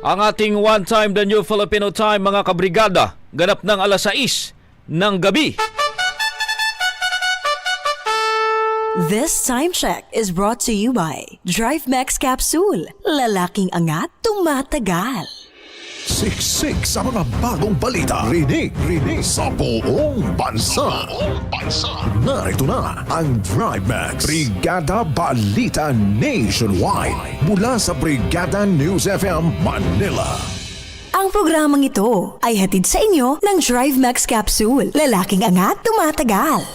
Ang ating one time the new Filipino time mga kabrigada, ganap ng alas 6 ng gabi. This time check is brought to you by Drive Max Capsule. Lalaking angat, tumatagal. Siksik sa mga bagong balita. Rinig, rinig sa buong bansa. bansa. Narito na ang Drive Max. Brigada Balita Nationwide. Mula sa Brigada News FM Manila. Ang programang ito ay hatid sa inyo ng Drive Max Capsule. Lalaking angat, tumatagal.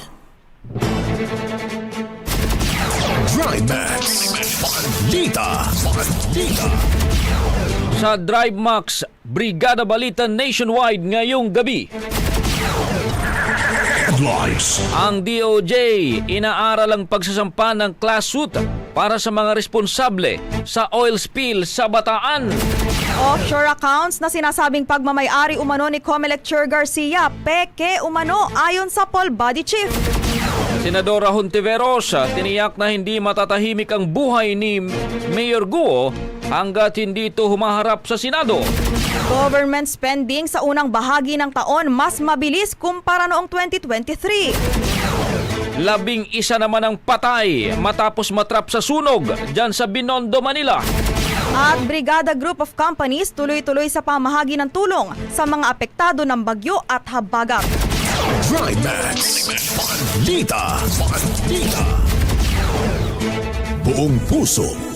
Drive Max. Balita. Balita. Sa Drive Max, Brigada Balita Nationwide ngayong gabi. Headlines. Ang DOJ inaaral ang pagsasampa ng class suit para sa mga responsable sa oil spill sa Bataan. Offshore accounts na sinasabing pagmamayari umano ni Comelec Chair Garcia, peke umano ayon sa Paul Body Chief. Senadora Hontiveros tiniyak na hindi matatahimik ang buhay ni Mayor Guo hanggat hindi ito humaharap sa Senado. Government spending sa unang bahagi ng taon mas mabilis kumpara noong 2023. Labing isa naman ang patay matapos matrap sa sunog dyan sa Binondo, Manila. At Brigada Group of Companies tuloy-tuloy sa pamahagi ng tulong sa mga apektado ng bagyo at habagat. Drive Max. Balita. Balita. Buong puso.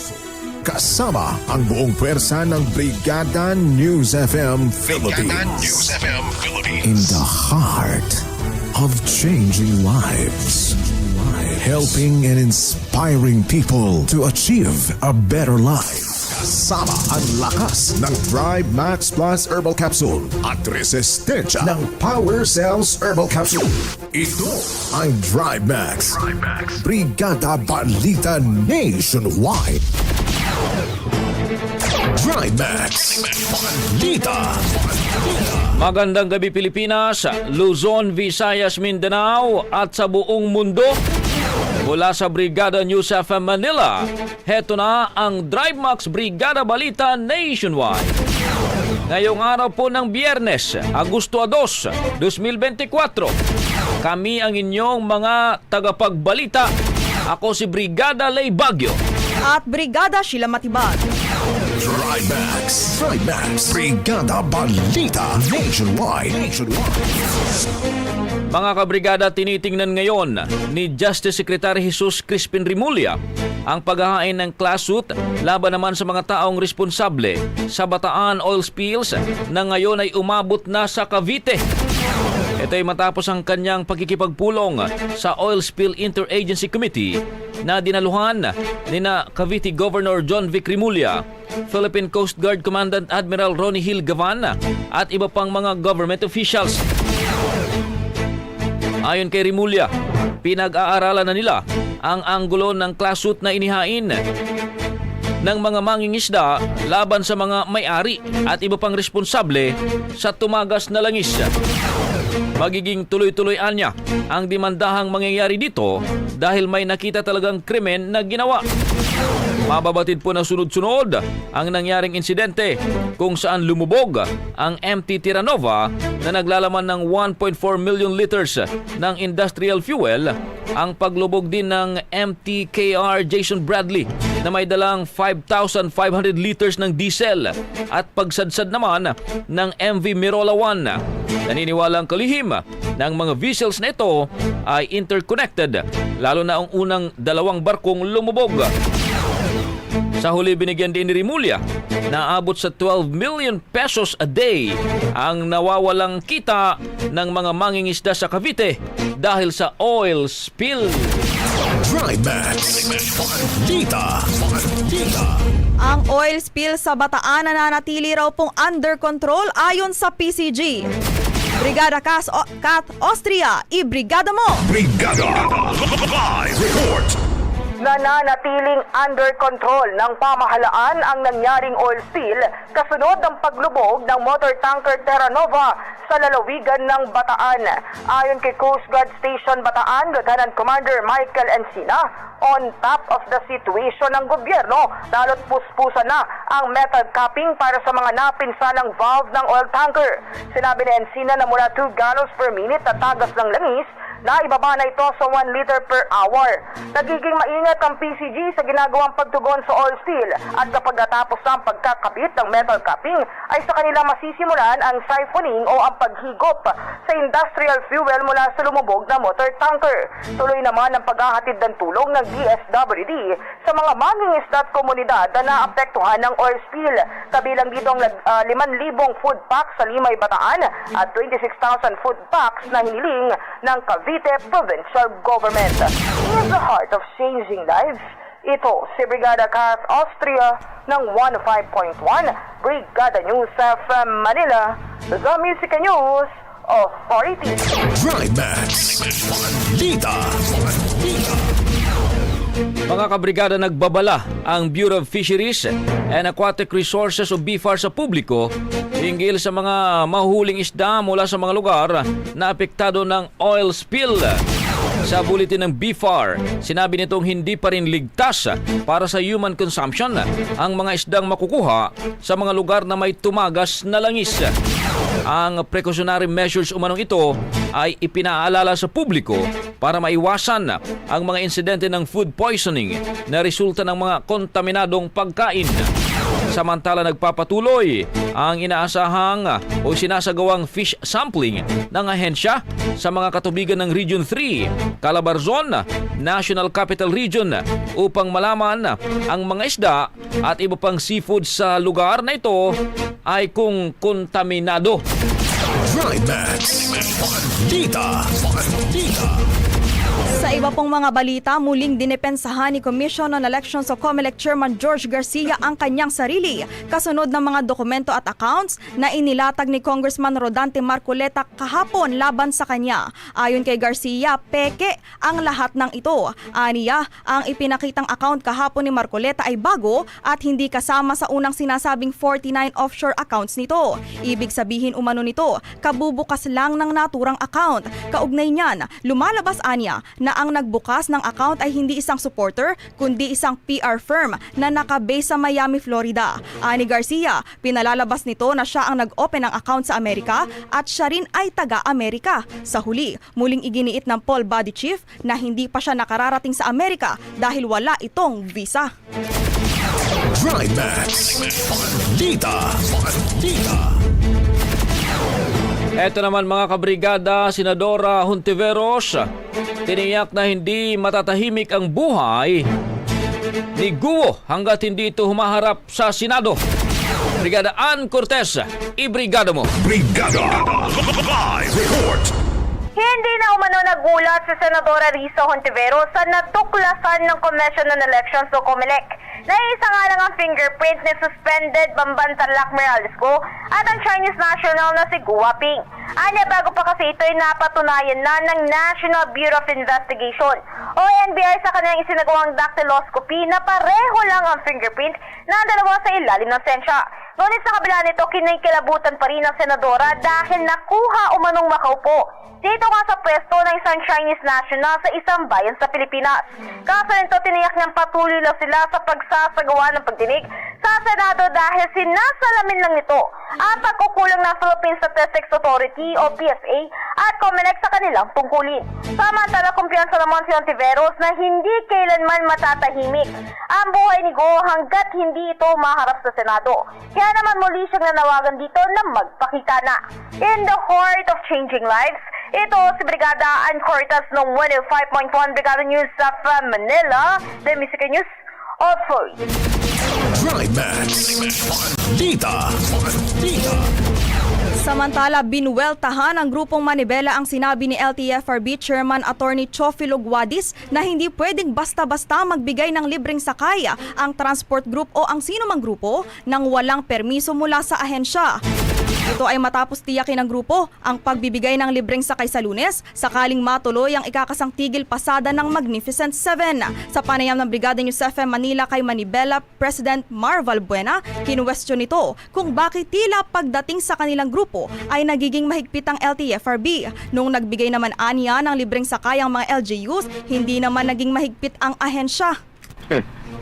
Kasama ang buong pwersa ng Brigada News FM Philippines. FM Philippines. In the heart of changing lives. Helping and inspiring people to achieve a better life. Kasama ang lakas ng Drive Max Plus Herbal Capsule at resistensya ng Power Cells Herbal Capsule. Ito ang Drive Max. Drive Max. Brigada Balita Nationwide. Drive Max. Balita. Magandang gabi Pilipinas, Luzon, Visayas, Mindanao at sa buong mundo. Mula sa Brigada News FM Manila, heto na ang Drive Max Brigada Balita Nationwide. Ngayong araw po ng Biyernes, Agosto 2, 2024, kami ang inyong mga tagapagbalita. Ako si Brigada Lay Bagyo. At Brigada Sheila Matibag. Drive Max. Brigada Balita Nationwide. Nationwide. Mga kabrigada, tinitingnan ngayon ni Justice Secretary Jesus Crispin Rimulya ang paghahain ng class suit laban naman sa mga taong responsable sa Bataan oil spills na ngayon ay umabot na sa Cavite. Ito ay matapos ang kanyang pagkikipagpulong sa Oil Spill Interagency Committee na dinaluhan ni na Cavite Governor John Vic Rimulya, Philippine Coast Guard Commandant Admiral Ronnie Hill Gavan at iba pang mga government officials. Ayon kay Rimulya, pinag-aaralan na nila ang anggulo ng class suit na inihain ng mga mangingisda laban sa mga may-ari at iba pang responsable sa tumagas na langis. Magiging tuloy-tuloy anya ang demandahang mangyayari dito dahil may nakita talagang krimen na ginawa. Mababatid po na sunod-sunod ang nangyaring insidente kung saan lumubog ang MT Terranova na naglalaman ng 1.4 million liters ng industrial fuel, ang paglubog din ng MT KR Jason Bradley na may dalang 5,500 liters ng diesel at pagsadsad naman ng MV Mirola 1. Naniniwala ang kalihim ng mga vessels na ito ay interconnected lalo na ang unang dalawang barkong lumubog. Sa huli binigyan din ni Rimulya na abot sa 12 million pesos a day ang nawawalang kita ng mga mangingisda sa Cavite dahil sa oil spill. Trimax. Bandita. Bandita. Ang oil spill sa Bataan nananatili raw pong under control ayon sa PCG. Brigada Cas o- Kat Austria, ibrigada mo! Brigada. Live report. Nananatiling under control ng pamahalaan ang nangyaring oil spill kasunod ng paglubog ng motor tanker Terra Nova sa lalawigan ng Bataan. Ayon kay Coast Guard Station Bataan, Lieutenant Commander Michael Encina, on top of the situation ng gobyerno, lalo't puspusa na ang metal capping para sa mga napinsalang valve ng oil tanker. Sinabi ni Encina na mula 2 gallons per minute na tagas ng langis na ibaba na ito sa 1 liter per hour. Nagiging maingat ang PCG sa ginagawang pagtugon sa oil spill at kapag natapos na ang pagkakabit ng metal capping ay sa kanila masisimulan ang siphoning o ang paghigop sa industrial fuel mula sa lumubog na motor tanker. Tuloy naman ang paghahatid ng tulong ng DSWD sa mga mangingisda at komunidad na naapektuhan ng oil spill. Kabilang dito ang uh, 5,000 food packs sa Limay Bataan at 26,000 food packs na hiniling ng Cavite Provincial Government. In the heart of changing lives, ito si Brigada Cas Austria ng 105.1 Brigada News from Manila, The Music News Authority. Trimax. Bandita. Bandita. Mga kabrigada nagbabala ang Bureau of Fisheries and Aquatic Resources o BFAR sa publiko hinggil sa mga mahuhuling isda mula sa mga lugar na apektado ng oil spill. Sa bulletin ng BFAR, sinabi nitong hindi pa rin ligtas para sa human consumption ang mga isdang makukuha sa mga lugar na may tumagas na langis. Ang precautionary measures umanong ito ay ipinaalala sa publiko para maiwasan ang mga insidente ng food poisoning na resulta ng mga kontaminadong pagkain. Samantala nagpapatuloy ang inaasahang o sinasagawang fish sampling ng ahensya sa mga katubigan ng Region 3, Calabarzon, National Capital Region upang malaman ang mga isda at iba pang seafood sa lugar na ito ay kung kontaminado. Trimax. Bandita. Bandita. Sa iba pong mga balita, muling dinepensahan ni Commission on Elections o COMELEC Chairman George Garcia ang kanyang sarili kasunod ng mga dokumento at accounts na inilatag ni Congressman Rodante Marcoleta kahapon laban sa kanya. Ayon kay Garcia, peke ang lahat ng ito. Aniya, ang ipinakitang account kahapon ni Marcoleta ay bago at hindi kasama sa unang sinasabing 49 offshore accounts nito. Ibig sabihin umano nito, kabubukas lang ng naturang account. Kaugnay niyan, lumalabas anya na ang nagbukas ng account ay hindi isang supporter kundi isang PR firm na nakabase sa Miami, Florida. Ani Garcia, pinalalabas nito na siya ang nag-open ng account sa Amerika at siya rin ay taga-Amerika. Sa huli, muling iginiit ng Paul Body Chief na hindi pa siya nakararating sa Amerika dahil wala itong visa. Eto naman mga kabrigada, Senadora Hontiveros, tiniyak na hindi matatahimik ang buhay ni Guo hanggat hindi ito humaharap sa Senado. Brigada Ann Cortez, ibrigada mo. Brigada. Live report. Hindi na umano nagulat si Senadora Risa Hontiveros sa natuklasan ng Commission on Elections o COMELEC na isa nga lang ang fingerprint ni suspended Bamban Tarlac Meralesco at ang Chinese national na si Gua Ping. Anya bago pa kasi ito ay napatunayan na ng National Bureau of Investigation o NBI sa kanilang isinagawang dactyloscopy na pareho lang ang fingerprint na dalawa sa ilalim ng sensya. Ngunit sa kabila nito, kinikilabutan pa rin ang senadora dahil nakuha umanong makaupo dito nga sa pwesto ng isang Chinese national sa isang bayan sa Pilipinas. Kaso nito, tiniyak niyang patuloy lang sila sa pagsasagawa ng pagdinig sa Senado dahil sinasalamin lang nito ang pagkukulang ng Philippine Statistics Authority o PSA at Comelec sa kanilang tungkulin. Samantala, kumpiyansa naman si Ontiveros na hindi kailanman matatahimik ang buhay ni Go hanggat hindi ito maharap sa Senado. Kaya naman muli siyang nanawagan dito na magpakita na. In the heart of changing lives, ito si Brigada Ann Cortas ng 105.1 Brigada News sa Manila, The Music News Authority. Trimax. Balita. Balita. Samantala, binuweltahan ng grupong Manibela ang sinabi ni LTFRB Chairman Attorney Chofilo Guadis na hindi pwedeng basta-basta magbigay ng libreng sakaya ang transport group o ang sino mang grupo nang walang permiso mula sa ahensya. Ito ay matapos tiyakin ng grupo ang pagbibigay ng libreng sakay sa lunes sakaling matuloy ang ikakasang tigil pasada ng Magnificent Seven. Sa panayam ng Brigada News FM Manila kay Manibela President Marval Buena, kinuwestiyon nito kung bakit tila pagdating sa kanilang grupo ay nagiging mahigpit ang LTFRB. Nung nagbigay naman aniya ng libreng sakay ang mga LGUs, hindi naman naging mahigpit ang ahensya.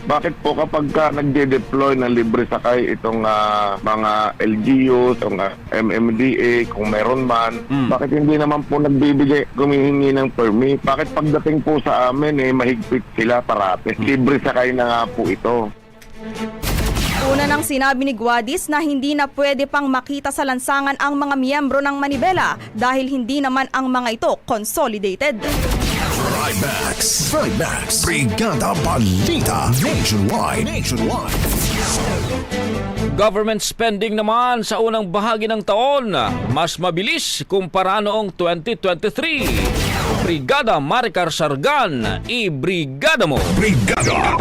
Bakit po kapag ka nagde-deploy ng libre sakay itong ah, mga LGU, itong ah, MMDA, kung meron man, bakit hindi naman po nagbibigay, gumihingi ng permit? Bakit pagdating po sa amin, eh, mahigpit sila parate? Libre sakay na nga po ito. Una nang sinabi ni Guadis na hindi na pwede pang makita sa lansangan ang mga miyembro ng Manibela dahil hindi naman ang mga ito consolidated. Trimax. Trimax. Brigada Balita. Nationwide. Nationwide. Government spending naman sa unang bahagi ng taon mas mabilis kumpara noong 2023. Brigada Maricar Sargan, i-brigada mo! Brigada.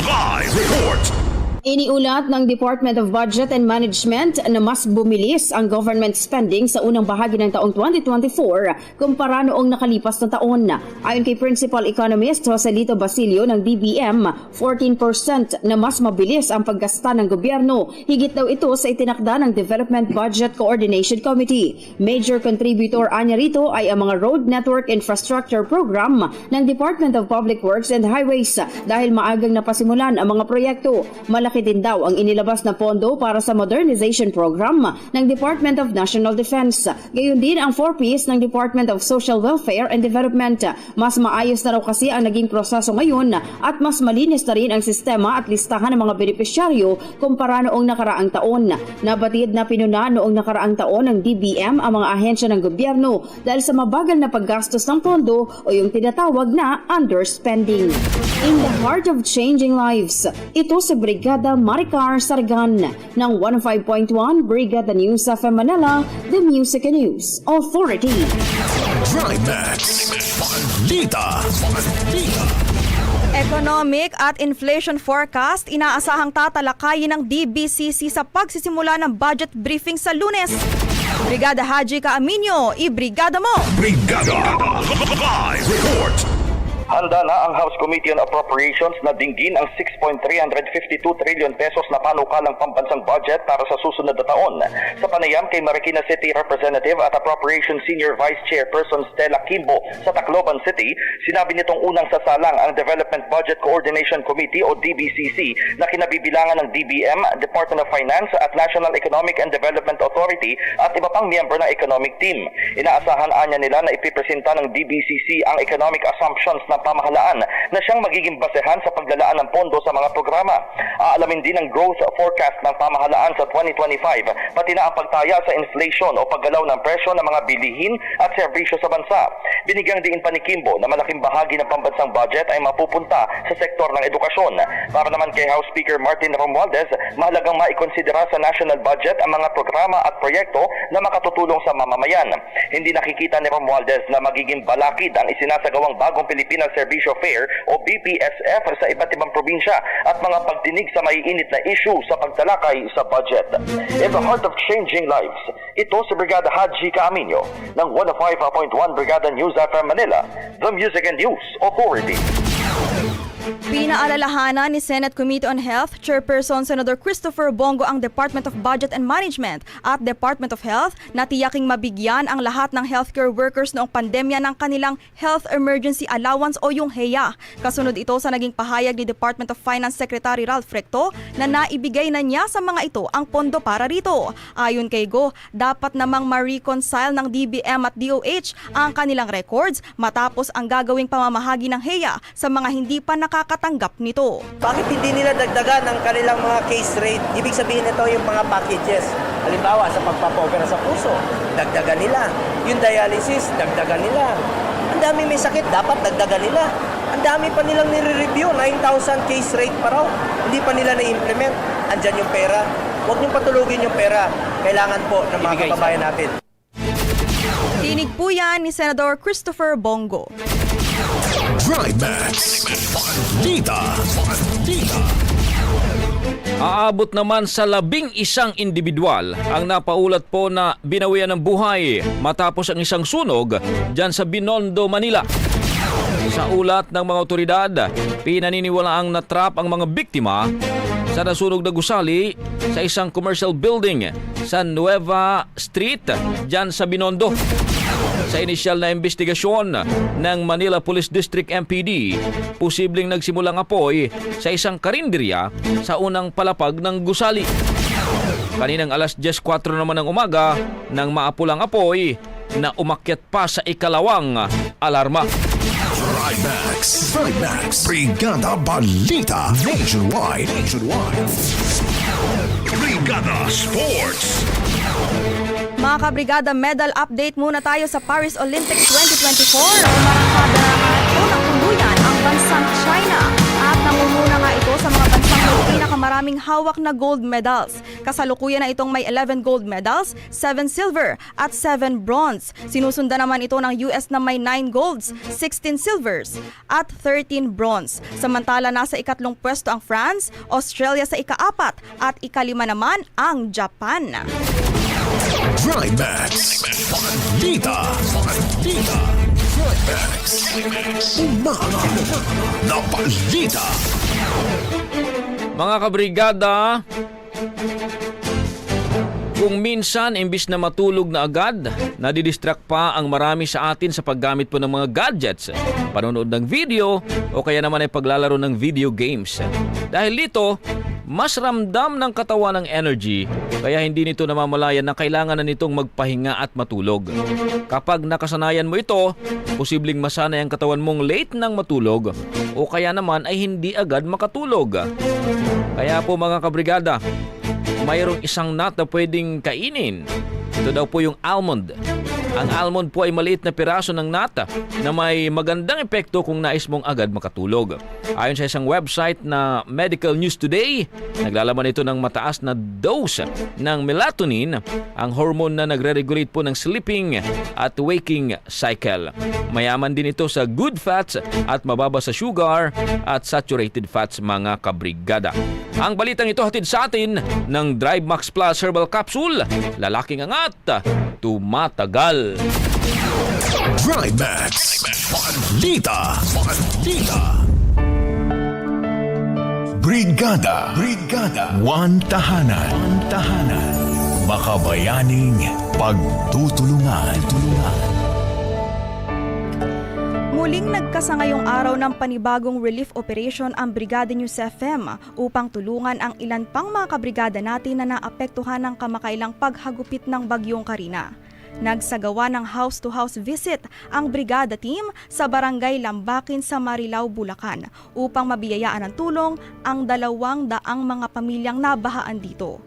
Live report. Iniulat ng Department of Budget and Management na mas bumilis ang government spending sa unang bahagi ng taong 2024 kumpara noong nakalipas na taon. Ayon kay Principal Economist Joselito Basilio ng DBM, 14% na mas mabilis ang paggasta ng gobyerno. Higit daw ito sa itinakda ng Development Budget Coordination Committee. Major contributor anya rito ay ang mga Road Network Infrastructure Program ng Department of Public Works and Highways dahil maagang napasimulan ang mga proyekto. Malaki din daw ang inilabas na pondo para sa modernization program ng Department of National Defense. Gayon din ang 4Ps ng Department of Social Welfare and Development. Mas maayos na raw kasi ang naging proseso ngayon at mas malinis na rin ang sistema at listahan ng mga benepisyaryo kumpara noong nakaraang taon. Nabatid na pinuna noong nakaraang taon ng DBM ang mga ahensya ng gobyerno dahil sa mabagal na paggastos ng pondo o yung tinatawag na underspending. In the heart of changing lives, ito si Brigada Maricar Sargan ng 105.1 Brigada News of Manila, The Music and News Authority. Trimax. Balita. Balita. Economic at inflation forecast inaasahang tatalakayin ng DBCC sa pagsisimula ng budget briefing sa lunes. Brigada Haji Kaaminyo, i-brigada mo! Brigada. Live report. Handa na ang House Committee on Appropriations na dinggin ang 6.352 trillion pesos na panukalang pambansang budget para sa susunod na taon. Sa panayam kay Marikina City Representative at Appropriations Senior Vice Chairperson Stella Kimbo sa Tacloban City, sinabi nitong unang sasalang ang Development Budget Coordination Committee o DBCC na kinabibilangan ng DBM, Department of Finance at National Economic and Development Authority at iba pang miyembro ng economic team. Inaasahan anya nila na ipipresenta ng DBCC ang economic assumptions ng pamahalaan na siyang magiging basehan sa paglalaan ng pondo sa mga programa. Aalamin din ang growth forecast ng pamahalaan sa 2025, pati na ang pagtaya sa inflation o paggalaw ng presyo ng mga bilihin at serbisyo sa bansa. Binigyang diin pa Kimbo na malaking bahagi ng pambansang budget ay mapupunta sa sektor ng edukasyon. Para naman kay House Speaker Martin Romualdez, mahalagang maikonsidera sa national budget ang mga programa at proyekto na makatutulong sa mamamayan. Hindi nakikita ni Romualdez na magiging balakid ang isinasagawang bagong Pilipinas Servicio Fair o BPSF sa iba't ibang probinsya at mga pagdinig sa maiinit na issue sa pagtalakay sa budget. In the heart of changing lives, ito si Brigada Haji Kaaminyo ng 105.1 Brigada News FM Manila, the Music and News Authority. Pinaalalahanan ni Senate Committee on Health Chairperson Senator Christopher Bongo ang Department of Budget and Management at Department of Health na tiyaking mabigyan ang lahat ng healthcare workers noong pandemya ng kanilang Health Emergency Allowance o yung HEA. Kasunod ito sa naging pahayag ni Department of Finance Secretary Ralph Recto na naibigay na niya sa mga ito ang pondo para rito. Ayon kay Go, dapat namang ma-reconcile ng DBM at DOH ang kanilang records matapos ang gagawing pamamahagi ng HEA sa mga hindi pa nakakatanggap nito. Bakit hindi nila dagdagan ang kanilang mga case rate? Ibig sabihin nito yung mga packages. Halimbawa, sa pagpapopera sa puso, dagdagan nila. Yung dialysis, dagdagan nila. Ang dami may sakit, dapat dagdagan nila. Ang dami pa nilang nire-review, 9,000 case rate pa raw. Hindi pa nila na-implement. Andyan yung pera. Huwag niyong patulugin yung pera. Kailangan po ng mga kababayan natin. Tinig po yan ni Senador Christopher Bongo. Trimax. Bandita. Bandita. Aabot naman sa labing isang individual ang napaulat po na binawian ng buhay matapos ang isang sunog dyan sa Binondo, Manila. Sa ulat ng mga otoridad, pinaniniwalaang natrap ang mga biktima sa nasunog na gusali sa isang commercial building sa Nueva Street dyan sa Binondo. Sa inisyal na investigasyon ng Manila Police District MPD, posibleng nagsimulang apoy sa isang karinderya sa unang palapag ng gusali. Kaninang alas 10.04 naman ng umaga nang maapulang apoy na umakyat pa sa ikalawang alarma. Trimax. Trimax. Brigada Balita. Nationwide. Nationwide. Brigada Sports. Mga kabrigada, medal update muna tayo sa Paris Olympics 2024. Umarangkada na ito ng tuluyan ang bansang China at nangunguna nga ito sa mga bansang may pinakamaraming hawak na gold medals. Kasalukuyan na itong may 11 gold medals, 7 silver at 7 bronze. Sinusundan naman ito ng US na may 9 golds, 16 silvers at 13 bronze. Samantala nasa ikatlong pwesto ang France, Australia sa ikaapat at ikalima naman ang Japan. Trimax. Bandita. Bandita. Trimax. Umaga na balita. Mga kabrigada, kung minsan imbis na matulog na agad, nadidistract pa ang marami sa atin sa paggamit po ng mga gadgets, panonood ng video o kaya naman ay paglalaro ng video games. Dahil dito, mas ramdam ng katawan ng energy kaya hindi nito namamalayan na kailangan na nitong magpahinga at matulog. Kapag nakasanayan mo ito, posibleng masanay ang katawan mong late nang matulog o kaya naman ay hindi agad makatulog. Kaya po mga kabrigada, mayroong isang nut na pwedeng kainin. Ito daw po yung almond. Ang almond po ay maliit na piraso ng nata na may magandang epekto kung nais mong agad makatulog. Ayon sa isang website na Medical News Today, naglalaman ito ng mataas na dose ng melatonin, ang hormone na nagre-regulate po ng sleeping at waking cycle. Mayaman din ito sa good fats at mababa sa sugar at saturated fats mga kabrigada. Ang balitang ito hatid sa atin ng Drive Max Plus Herbal Capsule. Lalaking angat, tumatagal. Trimax. Bandita. Bandita. Brigada. Brigada. One tahanan. One tahanan. Makabayaning pagtutulungan. Tulungan. Muling nagkasa ngayong araw ng panibagong relief operation ang Brigada News FM upang tulungan ang ilan pang mga kabrigada natin na naapektuhan ng kamakailang paghagupit ng Bagyong Karina. Nagsagawa ng house-to-house visit ang brigada team sa barangay Lambakin sa Marilao, Bulacan upang mabiyayaan ng tulong ang dalawang daang mga pamilyang nabahaan dito.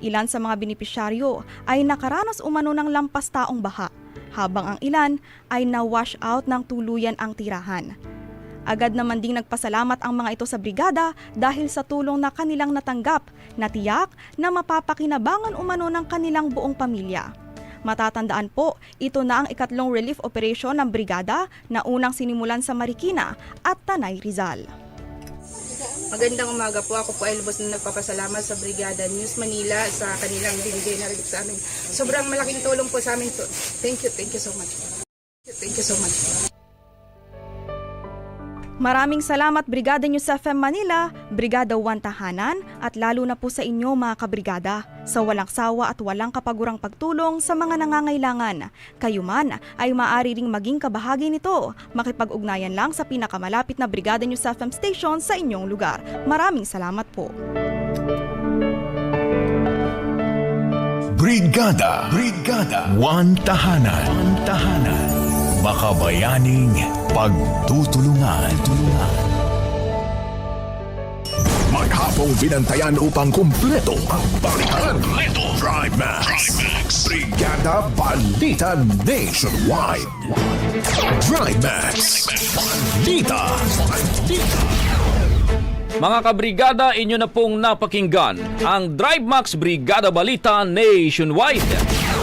Ilan sa mga benepisyaryo ay nakaranas umano ng lampas taong baha, habang ang ilan ay na-wash out ng tuluyan ang tirahan. Agad naman ding nagpasalamat ang mga ito sa brigada dahil sa tulong na kanilang natanggap na tiyak na mapapakinabangan umano ng kanilang buong pamilya. Matatandaan po, ito na ang ikatlong relief operation ng brigada na unang sinimulan sa Marikina at Tanay Rizal. Magandang umaga po. Ako po ay lubos na nagpapasalamat sa Brigada News Manila sa kanilang binigay na relief sa amin. Sobrang malaking tulong po sa amin. Thank you, thank you so much. Thank you so much. Maraming salamat Brigada News FM Manila, Brigada 1 Tahanan at lalo na po sa inyo mga kabrigada sa walang sawa at walang kapagurang pagtulong sa mga nangangailangan. Kayo man ay maaari ring maging kabahagi nito. Makipag-ugnayan lang sa pinakamalapit na Brigada News FM station sa inyong lugar. Maraming salamat po. Brigada, Brigada, One Tahanan, One Tahanan, Makabayaning Pagtutulungan, Tulungan. Maghapong binantayan upang kumpleto ang balikan. Kumpleto. Drive Max. Brigada Balita Nationwide. Drive Max. Balita. Balita. Mga kabrigada, inyo na pong napakinggan ang Drive Max Brigada Balita Nationwide.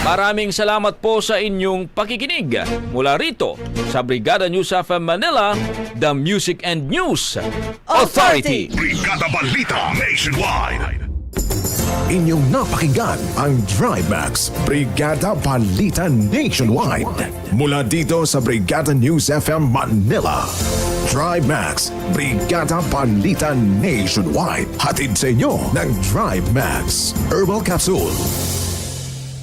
Maraming salamat po sa inyong pakikinig. Mula rito sa Brigada News FM Manila, the Music and News Authority. Brigada Balita Nationwide. Inyong napakinggan ang Drive Max Brigada Balita Nationwide mula dito sa Brigada News FM Manila. Drive Max Brigada Balita Nationwide hatid sa inyo ng Drive Max Herbal Capsule.